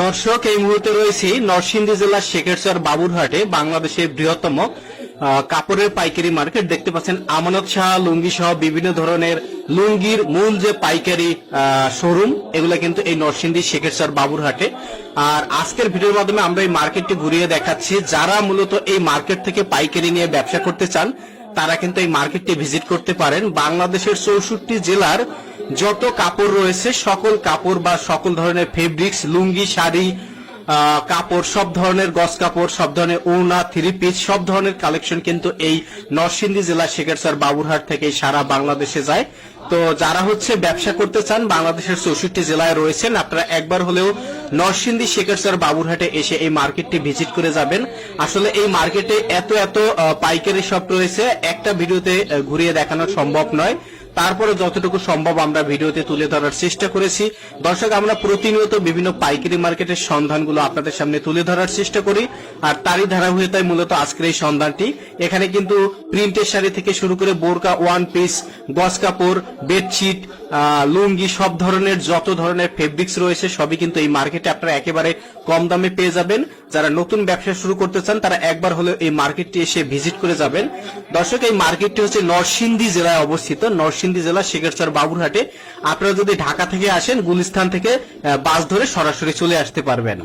দর্শক, এই মুহূর্তে রয়েছি নরসিংদী জেলার শেখেরচর বাবুরহাটে, বাংলাদেশের বৃহত্তম কাপড়ের পাইকারি মার্কেট। দেখতে পাচ্ছেন আমানত শাহ, লুঙ্গি সহ বিভিন্ন ধরনের লুঙ্গির মূল যে পাইকারি শোরুম, এগুলো কিন্তু এই নরসিংদী শেখেরচর বাবুরহাটে। আর আজকের ভিডিওর মাধ্যমে আমরা এই মার্কেটটি ঘুরিয়ে দেখাচ্ছি। যারা মূলত এই মার্কেট থেকে পাইকারি নিয়ে ব্যবসা করতে চান, তারা কিন্তু এই মার্কেটটি ভিজিট করতে পারেন। বাংলাদেশের চৌষট্টি জেলার যত কাপড় রয়েছে, সকল কাপড় বা সকল ধরনের ফেব্রিক্স লুঙ্গি, শাড়ি কাপড়, সব ধরনের গস কাপড়, সব ধরনের ওড়না থ্রি পিস সব ধরনের কালেকশন কিন্তু এই নরসিংদী জেলা শেখেরচর বাবুরহাট থেকে সারা বাংলাদেশে যায়। তো যারা হচ্ছে ব্যবসা করতে চান, বাংলাদেশের চৌষট্টি জেলায় রয়েছেন, আপনারা একবার হলেও নরসিংদী শেখেরচর বাবুরহাটে এসে এই মার্কেটটি ভিজিট করে যাবেন। আসলে এই মার্কেটে এত এত পাইকারি শপ রয়েছে, একটা ভিডিওতে ঘুরিয়ে দেখানো সম্ভব নয়। তারপরে যতটুকু সম্ভব আমরা ভিডিওতে তুলে ধরার চেষ্টা করেছি। দর্শক, আমরা প্রতিনিয়ত বিভিন্ন পাইকারি মার্কেটের সন্ধানগুলো আপনাদের সামনে তুলে ধরার চেষ্টা করি। আর তারই ধারাবাহিকতায় মূলত আজকের এই সন্ধানটি। এখানে কিন্তু প্রিন্টের শাড়ি থেকে শুরু করে বোরকা, ওয়ান পিস গস কাপড়, বেডশিট লুঙ্গি, সব ধরনের, যত ধরনের ফেব্রিক্স রয়েছে, সবই কিন্তু এই মার্কেটে আপনারা একেবারে কম দামে পেয়ে যাবেন। যারা নতুন ব্যবসা শুরু করতে চান, তারা একবার হলেও এই মার্কেটটি এসে ভিজিট করে যাবেন। দর্শক, এই মার্কেটটি হচ্ছে নরসিংদী জেলায় অবস্থিত, নরসিংদী জেলা শেখেরচর বাবুরহাটে। আপনারা যদি ঢাকা থেকে আসেন, গুলিস্তান থেকে বাস ধরে সরাসরি চলে আসতে পারবেন।